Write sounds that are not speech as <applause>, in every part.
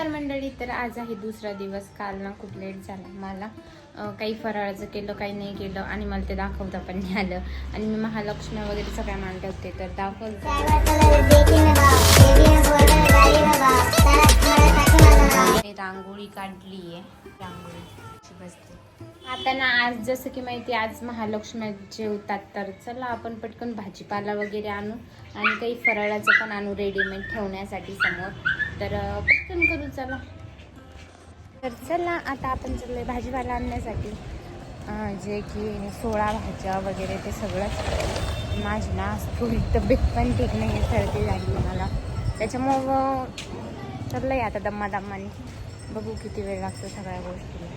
नमस्कार मंडळी तर आज आहे दुसरा दिवस. काल ना खूप लेट झाला मला. काही फराळाचं केलं काही नाही केलं आणि मला ते दाखवता पण नाही आलं. आणि मी महालक्ष्मी वगैरे सगळ्या मांडले होते तर दाखवलं. रांगोळी काढली आहे रांगोळी बसते. आता ना आज जसं की माहिती आज महालक्ष्मी जेवतात तर चला आपण पटकन भाजीपाला वगैरे आणू आणि काही फराळाचं पण आणू रेडीमेड ठेवण्यासाठी समोर. तर पटकन करू चला. तर चला आता आपण चाललोय भाजीपाला आणण्यासाठी. जे की सोळा भाज्या वगैरे ते सगळंच. माझी ना थोडी तब्येत पण ठीक नाही आहे सर्दी झाली मला. त्याच्यामुळं चाललं आहे आता दम्मा दम्माने बघू किती वेळ लागतो सगळ्या गोष्टी.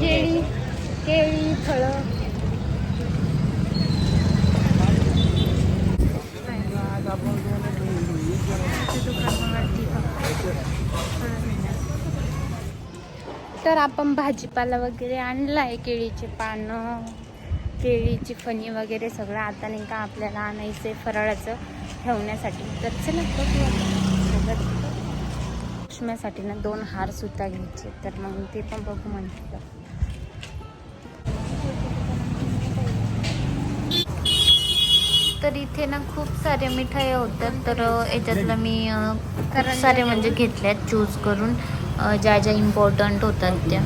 केळी केळी फळं. तर आपण भाजीपाला वगैरे आणला आहे केळीचे पानं केळीची फणी वगैरे सगळं. आता नाही का आपल्याला आणायचं आहे फराळाचं ठेवण्यासाठी. तर चला लक्ष्म्यासाठी ना दोन हार सुद्धा घ्यायचे. तर मग ते पण बघू म्हटलं तर इथे ना खूप सारे मिठाई होत्या. तर याच्यातलं मी सारे म्हणजे घेतल्यात चूज करून. ज्या ज्या इम्पॉर्टंट होतात त्या.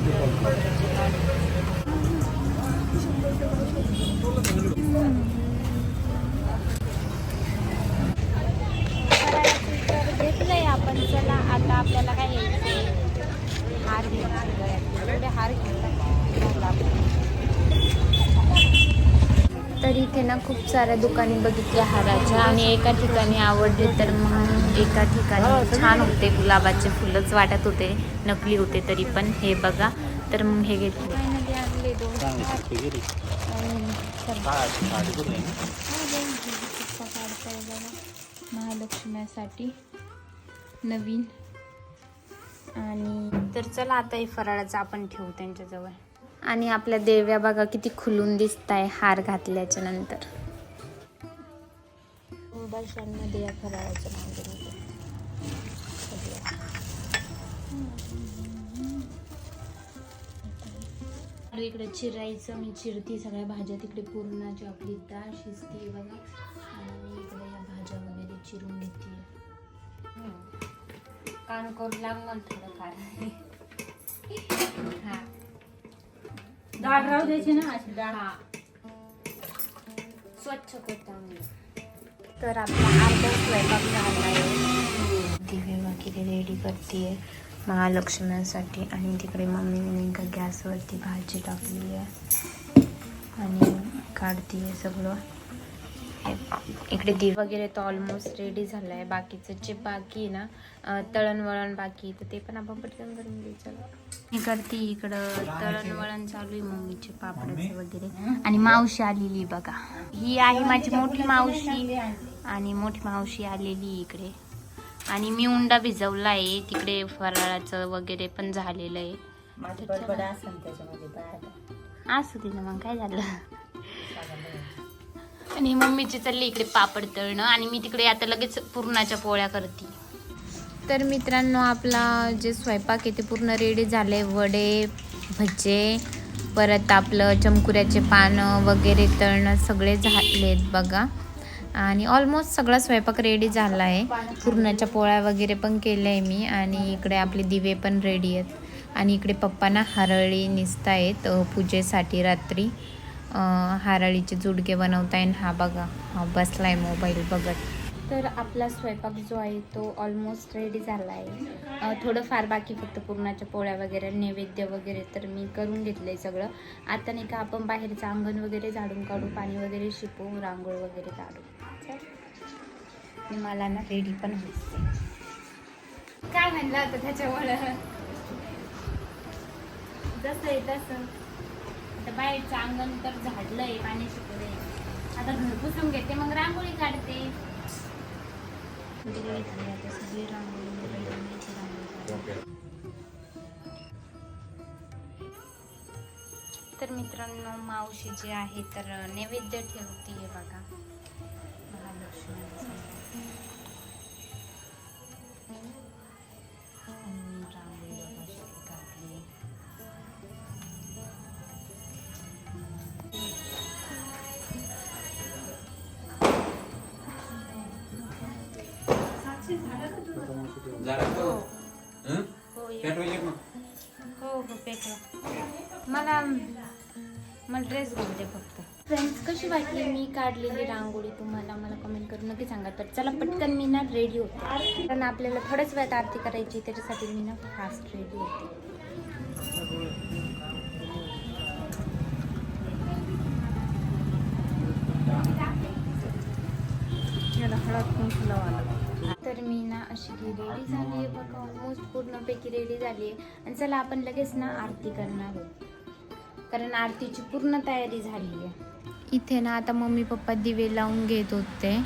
घेतलंय आपण चला आता आपल्याला काय हार घ्यायचे हार घेतला तर इथे ना खूप साऱ्या दुकानी बघितल्या हाराच्या आणि एका ठिकाणी आवडले तर मग एका ठिकाणी छान होते. गुलाबाचे फुलंच वाटत होते नकली होते तरी पण. हे बघा. तर मग हे घेतले महालक्ष्म्यासाठी नवीन. आणि तर चला आता हे फराळाचं आपण ठेवू त्यांच्याजवळ. आणि आपल्या देव्या बघा किती खुलून दिसत आहे हार घातल्याच्या नंतर. या इकडे चिरायचं मी चिरती सगळ्या भाज्या. तिकडे पूर्णाची आपली डाळ शिजते बघा. आणि इकडे या भाज्या वगैरे चिरून घेते. काम करू लागलं थोडंफार हा. डाळ राहू द्यायची ना अशी डाळ हा स्वच्छ कोथंबीर तर आपला अर्धा स्वयंपाक झाला आहे. दिवे वगैरे रेडी करते महालक्ष्म्यांसाठी आणि तिकडे मम्मीने नेमका गॅसवरती भाजी टाकली आहे. आणि काढते सगळं. इकडे दिवे वगैरे तर ऑलमोस्ट रेडी झालं आहे बाकीचं जे बाकी आहे ना तळणवळण बाकी तर ते पण आपण पटकन करून घेऊ. चला. मी करते इकडं तळणवळण चालू आहे मम्मीचे पापडाचे वगैरे. आणि मावशी आलेली बघा. ही आहे माझी मोठी मावशी आणि मोठी मावशी आलेली इकडे. आणि मी उंडा भिजवला आहे तिकडे फराळाचं वगैरे पण झालेलं आहे. असू दे ना मग काय झालं? आणि मम्मीची चालली इकडे पापड तळणं आणि मी तिकडे आता लगेच पुरणाच्या पोळ्या करते. तर मित्रांनो आपला जे स्वयंपाक आहे ते पूर्ण रेडी झाले. वडे भजे परत आपलं चमकुऱ्याचे पानं वगैरे तळणं सगळे झालेत बघा. आणि ऑलमोस्ट सगळा स्वयंपाक रेडी झाला आहे. पुरणाच्या पोळ्या वगैरे पण केल्या आहे मी आणि इकडे आपले दिवे पण रेडी आहेत. आणि इकडे पप्पांना हरळी निसतायत आहेत पूजेसाठी रात्री. हारळीचे जुडके येईल हा बघा हा आहे मोबाईल बघत. तर आपला स्वयंपाक जो आहे तो ऑलमोस्ट रेडी झाला आहे थोडंफार बाकी फक्त पुरणाच्या पोळ्या वगैरे नैवेद्य वगैरे तर मी करून घेतलं आहे सगळं. आता नाही का आपण बाहेरचं अंगण वगैरे झाडून काढू पाणी वगैरे शिपू रांगोळ वगैरे काढू. चल. मला ना रेडी पण व्हायचं काय म्हणलं होतं त्याच्यामुळं? जसं आहे तसं आता बाहेरचं अंगण तर झाडलंय पाणी शिकलंय आता घर पुसून घेते मग रांगोळी काढते. सगळी रांगोळी. तर मित्रांनो मावशी जी आहे तर नैवेद्य ठेवते बघा. हो? हं? हो? हो हो मला मला ड्रेस घालते फक्त. फ्रेंड्स कशी वाटली मी काढलेली रांगोळी तुम्हाला? मला कमेंट करून नक्की सांगा. तर चला पटकन मी ना रेडी होते. कारण आपल्याला थोड्याच वेळात आरती करायची त्याच्यासाठी मी ना फास्ट रेडी होते. तर मी ना अशी की रेडी झाली आहे बघा ऑलमोस्ट पूर्णपैकी रेडी झाली आहे. आणि चला आपण लगेच ना आरती करणार आहोत. कारण आरतीची पूर्ण तयारी झाली आहे. इथे ना आता मम्मी पप्पा दिवे लावून घेत होते.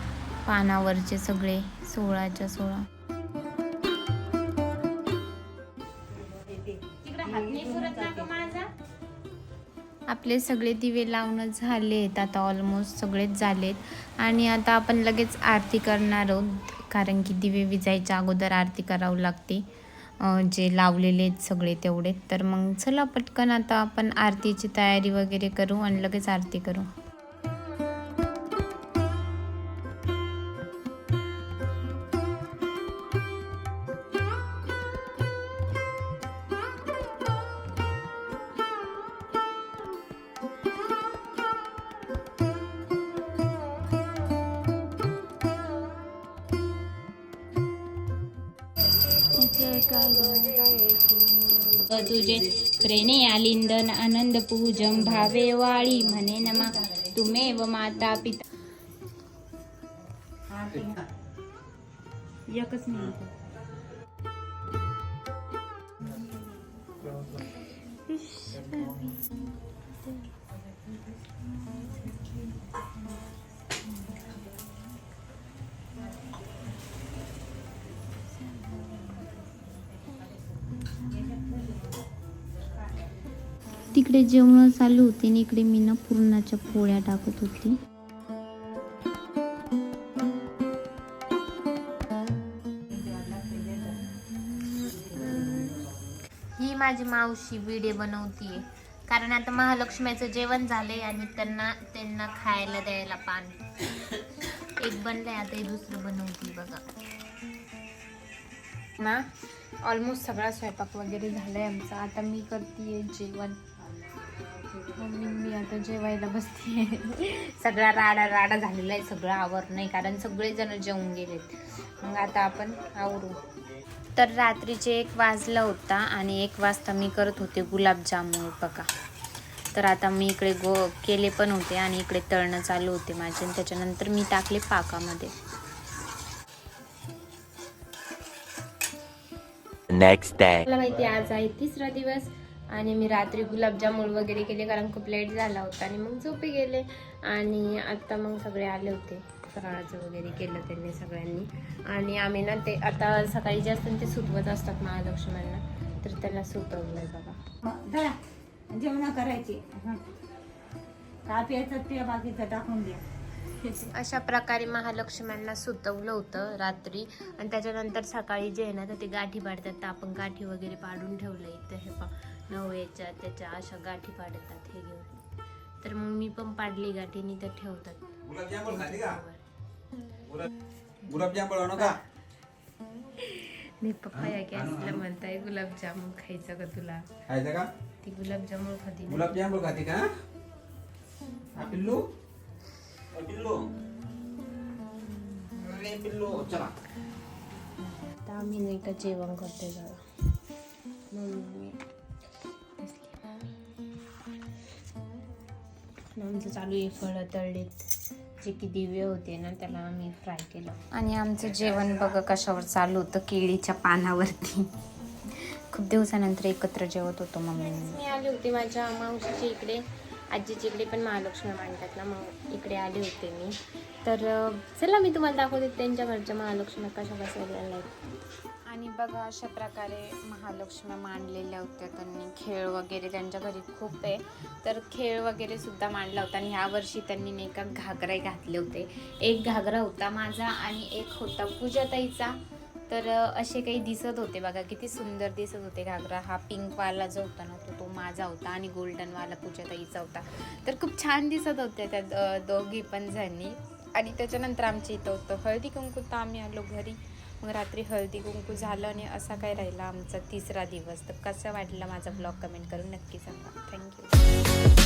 पानावरचे सगळे सोळाच्या सोळा. आपले सगळे दिवे लावणं झालेत आता ऑलमोस्ट सगळेच झालेत. आणि आता आपण लगेच आरती करणार आहोत. कारण की दिवे विजायच्या अगोदर आरती करावं लागते. जे लावलेले आहेत सगळे तेवढे. तर मग चला पटकन आता आपण आरतीची तयारी वगैरे करू आणि लगेच आरती करू. तुझे प्रेणे आलिंदन आनंद पूजम भावे वाळी म्हणे नमा तुमेव माता पिता. एकच मिनिट. तिकडे जेवण चालू होते आणि इकडे मी ना पुरणाच्या पोळ्या टाकत होती. ही माझी मावशी विडे बनवतीये. कारण आता महालक्ष्मीचं जेवण झालंय आणि त्यांना त्यांना खायला द्यायला पान. एक बनलंय आता हे दुसरं बनवती बघा. ना ऑलमोस्ट सगळा स्वयंपाक वगैरे झालाय आमचा. आता मी करते जेवण. मम्मी मी आता जेवायला बसते <laughs> सगळा राडा राडा झालेला आहे सगळं आवर नाही कारण सगळेजण जेवून गेलेत. मग आता आपण आवरू. तर रात्रीचे एक वाजला होता आणि एक वाजता मी करत होते गुलाबजामुन बघा. तर आता मी इकडे गो केले पण होते आणि इकडे तळणं चालू होते माझे आणि त्याच्यानंतर मी टाकले पाकामध्ये. Next day. मला माहिती आज आहे तिसरा दिवस. आणि मी रात्री गुलाबजामुन वगैरे केले कारण खूप लेट झाला होता आणि मग झोपे गेले. आणि आता मग सगळे आले होते. फराळाचं वगैरे केलं त्यांनी सगळ्यांनी. आणि आम्ही ना ते आता सकाळी जे असतात ते सुतवत असतात महालक्ष्म्यांना तर त्याला सुतवलंय बघा. जेवण करायची. हं. ते बाकीचं टाकून द्या. अशा प्रकारे महालक्ष्म्यांना सुतवलं होतं रात्री. आणि त्याच्यानंतर सकाळी जे आहे ना तर ते गाठी पाडतात. तर आपण गाठी वगैरे पाडून ठेवलं इथं हे पा नवयाच्या त्याच्या अशा गाठी पाडतात हे घेऊन. तर मग मी पण पाडली गाठीनी तर ठेवतात. का? गुलाब का? मी पप्पा या की असलं म्हणताय गुलाबजामुन खायचं का तुला? खायचं का? ती गुलाबजामुन खाती ना. गुलाबजामुन खाते का? हा पिल्लू? पिल्लू. अरे पिल्लू चला. आता आम्ही नाही का जेवण करतोय जरा. मम्मी. आमचं चालू आहे फळं तळलीत. जे की दिव्य होते ना त्याला आम्ही फ्राय केलं. आणि आमचं जेवण बघा कशावर चालू होतं केळीच्या पानावरती. खूप दिवसानंतर एकत्र जेवत होतो मम्मी. मी आले होते माझ्या मावशीच्या इकडे आजीच्या इकडे पण महालक्ष्मी मांडतात ना मग इकडे आले होते मी. तर चला मी तुम्हाला दाखवते त्यांच्या घरच्या महालक्ष्मी कशा बसवलेल्या आहेत आणि बघा अशा प्रकारे महालक्ष्मी मांडलेल्या होत्या त्यांनी. खेळ वगैरे त्यांच्या घरी खूप आहे. तर खेळ वगैरे सुद्धा मांडला होता आणि ह्यावर्षी त्यांनी नाही का घागरे घातले होते. एक घागरा होता माझा आणि एक होता पूजाताईचा. तर असे काही दिसत होते बघा किती सुंदर दिसत होते घागरा. हा पिंकवाला जो होता ना तो तो माझा होता आणि गोल्डनवाला पूजाताईचा होता. तर खूप छान दिसत होते त्या द- दोघी पण जणी. आणि त्याच्यानंतर आमच्या इथं होतं हळदी कुंकू. तर आम्ही आलो घरी. मग रात्री हळदी कुंकू झालं आणि असा काय राहिला आमचा तिसरा दिवस. तर कसा वाटला माझा ब्लॉग कमेंट करून नक्की सांगा. थँक्यू